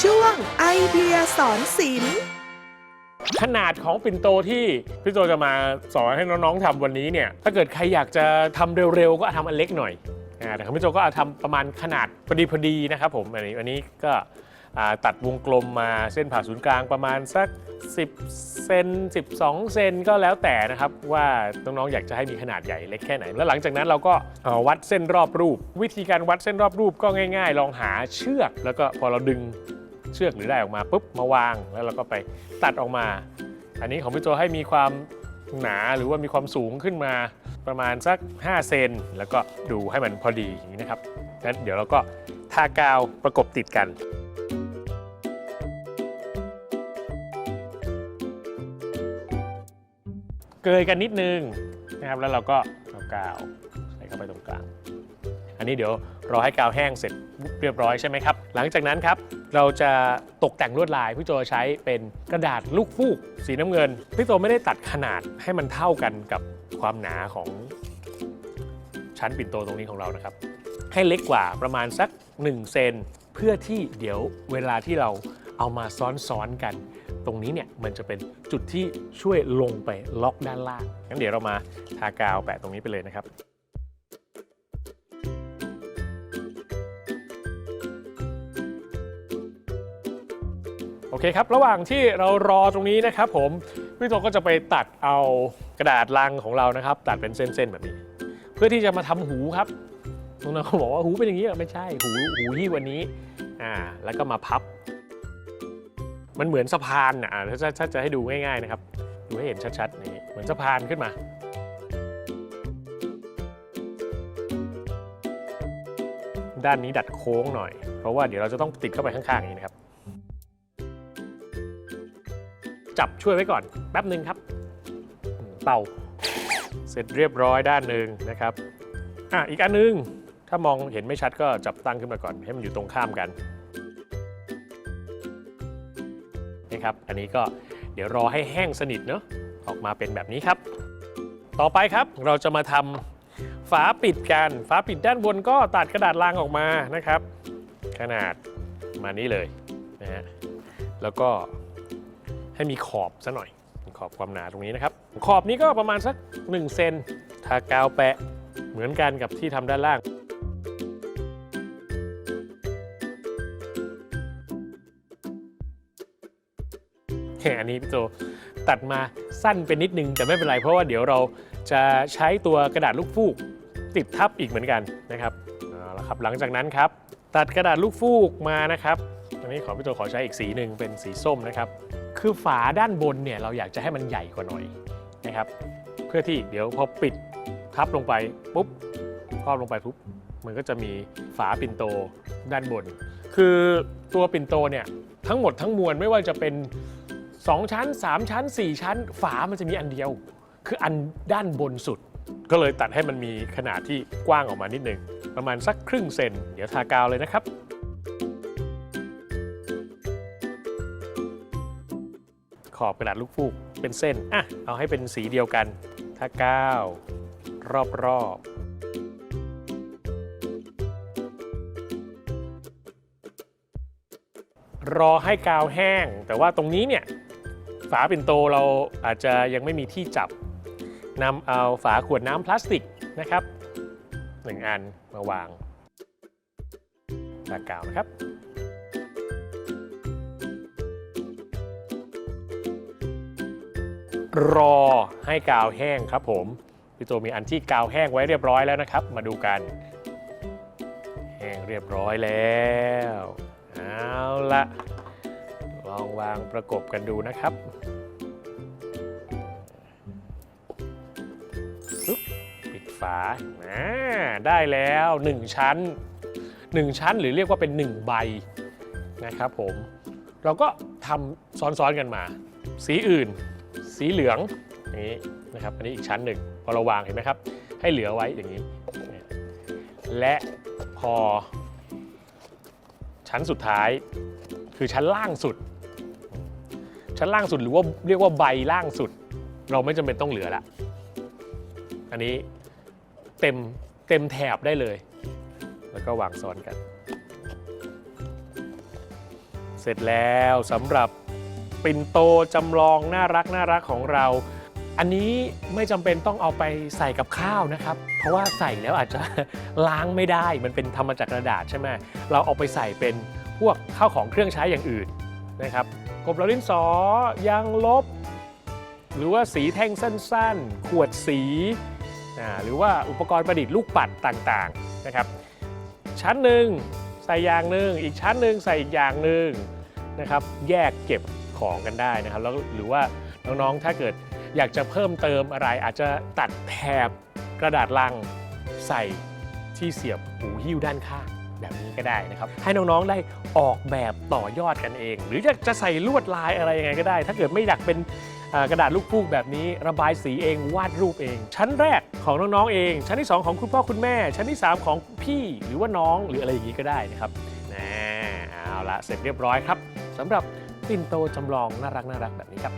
ช่วงไอเดียสอนศิลป์ขนาดของปิ่นโตที่พี่โจจะมาสอนให้น้องๆทำวันนี้เนี่ยถ้าเกิดใครอยากจะทำเร็วๆ ก็ทำอันเล็กหน่อยอ่าแต่ของพี่โจก็เอาทำประมาณขนาดพอดีพอดีนะครับผมอันนี้อันนี้ก็ตัดวงกลมมาเส้นผ่าศูนย์กลางประมาณสัก 10 เซน 12 เซนก็แล้วแต่นะครับ ว่าน้องๆอยากจะให้มีขนาดใหญ่เล็กแค่ไหน แล้วหลังจากนั้นเราก็วัดเส้นรอบรูป วิธีการวัดเส้นรอบรูปก็ง่าย ๆ ลองหาเชือก แล้วก็พอเราดึง เชือกหรือได้ออกมาปุ๊บมาวางแล้วเราก็ไปตัดออกมา อันนี้ของพี่โจให้มีความหนาหรือว่ามีความสูงขึ้นมาประมาณสัก 5 เซนแล้วก็ดูให้มันพอดีอย่างนี้นะครับงั้นเดี๋ยวเราก็ทากาวประกบติดกันเกยกันนิดนึงนะครับแล้วเราก็เอากาวใส่เข้าไปตรงกลาง อันนี้เดี๋ยว รอให้กาวแห้งเสร็จเรียบร้อยใช่ไหมครับ หลังจากนั้นครับเราจะตกแต่งลวดลายพี่โจใช้เป็นกระดาษลูกฟูกสีน้ำเงินพี่โจไม่ได้ตัดขนาดให้มันเท่ากันกับความหนาของชั้นปิ่นโตตรงนี้ของเรานะครับ ให้เล็กกว่าประมาณสัก 1 เซนเพื่อที่เดี๋ยวเวลาที่เราเอามาซ้อนๆกัน ตรงนี้เนี่ยมันจะเป็นจุดที่ช่วยลงไปล็อกด้านล่างงั้นเดี๋ยวเรามาทากาวแปะตรงนี้ไปเลยนะครับ โอเคครับ ระหว่างที่เรารอตรงนี้นะครับผม พี่โตก็จะไปตัดเอากระดาษลังของเรานะครับ ตัดเป็นเส้นๆแบบนี้ เพื่อที่จะมาทำหูครับน้องๆเขาบอกว่าหูเป็นอย่างนี้เหรอไม่ใช่หูหูที่วันนี้อ่าแล้วก็มาพับ มันเหมือนสะพานอะถ้าถ้าจะให้ดูง่ายๆนะครับ ดูให้เห็นชัดๆนี่เหมือนสะพานขึ้นมาด้านนี้ดัดโค้งหน่อย เพราะว่าเดี๋ยวเราจะต้องติดเข้าไปข้างๆอย่างนี้นะครับ จับช่วยไว้ก่อนแป๊บหนึ่งครับ เป่า เสร็จเรียบร้อยด้านหนึ่งนะครับอะอีกอันหนึง ถ้ามองเห็นไม่ชัดก็จับตั้งขึ้นมาก่อน ให้มันอยู่ตรงข้ามกันนี่ครับอันนี้ก็เดี๋ยวรอให้แห้งสนิทเนาะออกมาเป็นแบบนี้ครับ ต่อไปครับเราจะมาทำฝาปิดกัน ฝาปิดด้านบนก็ตัดกระดาษลังออกมานะครับ ขนาดมานี้เลยนะฮะแล้วก็ ให้มีขอบซะหน่อยขอบความหนาตรงนี้นะครับ ขอบนี้ก็ประมาณสัก1เซนทากาวแปะเหมือนกันกับที่ทำด้านล่างแหมอันนี้พี่โจตัดมาสั้นไปนิดนึงแต่ไม่เป็นไร เพราะว่าเดี๋ยวเราจะใช้ตัวกระดาษลูกฟูกติดทับอีกเหมือนกันนะครับเอาละครับหลังจากนั้นครับ ตัดกระดาษลูกฟูกมานะครับอันนี้ขอพี่โจขอใช้อีกสีหนึ่งเป็นสีส้มนะครับ คือฝาด้านบนเนี่ยเราอยากจะให้มันใหญ่กว่าหน่อยนะครับ เพื่อที่เดี๋ยวพอปิดทับลงไปปุ๊บครอบลงไปปุ๊บมันก็จะมีฝาปิ่นโตด้านบน คือตัวปิ่นโตเนี่ยทั้งหมดทั้งมวลไม่ว่าจะเป็น 2 ชั้น 3 ชั้น 4 ชั้น ฝามันจะมีอันเดียว คืออันด้านบนสุด ก็เลยตัดให้มันมีขนาดที่กว้างออกมานิดนึง ประมาณสักครึ่งเซน เดี๋ยวทากาวเลยนะครับ อบกระดาษลูกฟูกเป็นเส้นอะเอาให้เป็นสีเดียวกันถ้าก้าวรอบรอบรอให้กาวแห้ง แต่ว่าตรงนี้เนี่ยฝาปิ่นโตเราอาจจะยังไม่มีที่จับนำเอาฝาขวดน้ำพลาสติกนะครับหนึ่งอันมาวางทากาวนะครับ รอให้กาวแห้งครับผมพี่โตมีอันที่กาวแห้งไว้เรียบร้อยแล้วนะครับ มาดูกัน แห้งเรียบร้อยแล้วเอาละลองวางประกบกันดูนะครับปิดฝาอ่าได้แล้ว 1 ชั้น 1 ชั้นหรือเรียกว่าเป็น 1 ใบนะครับผม เราก็ทำซ้อนๆกันมา สีอื่น สีเหลืองอย่างนี้นะครับอันนี้อีกชั้นหนึ่งพอเราวางเห็นไหมครับ ให้เหลือไว้อย่างนี้ และพอ ชั้นสุดท้ายคือชั้นล่างสุด ชั้นล่างสุดหรือว่าเรียกว่าใบล่างสุด เราไม่จำเป็นต้องเหลือละอันนี้เต็มเต็มแถบได้เลย แล้วก็วางซ้อนกัน เสร็จแล้วสำหรับ ปิ่นโตจำลองน่ารักน่ารักของเรา อันนี้ไม่จำเป็นต้องเอาไปใส่กับข้าวนะครับ เพราะว่าใส่แล้วอาจจะล้างไม่ได้มันเป็นทำมาจากกระดาษใช่ไหมเราเอาไปใส่เป็นพวกข้าวของเครื่องใช้อย่างอื่นนะครับกบเหลาดินสอยางลบ หรือว่าสีแท่งสั้นๆ ขวดสีหรือว่าอุปกรณ์ประดิษฐ์ลูกปัดต่างๆนะครับ ชั้นหนึ่งใส่อย่างหนึ่งอีกชั้นหนึ่งใส่อีกอย่างหนึ่งนะครับ แยกเก็บ ของกันได้นะครับ แล้วหรือว่าน้องๆ ถ้าเกิดอยากจะเพิ่มเติมอะไร อาจจะตัดแถบกระดาษลังใส่ที่เสียบหูหิ้วด้านข้างแบบนี้ก็ได้นะครับ ให้น้องๆ ได้ออกแบบต่อยอดกันเอง หรืออยากจะใส่ลวดลายอะไรยังไงก็ได้ ถ้าเกิดไม่อยากเป็นกระดาษลูกฟูกแบบนี้ ระบายสีเองวาดรูปเอง ชั้นแรกของน้องๆเอง ชั้นที่ 2 ของคุณพ่อคุณแม่ ชั้นที่ 3 ของพี่หรือว่าน้องหรืออะไรอย่างนี้ก็ได้นะครับนะเอาละเสร็จเรียบร้อยครับสำหรับ ปิ่นโตจำลองน่ารักน่ารักแบบนี้ครับ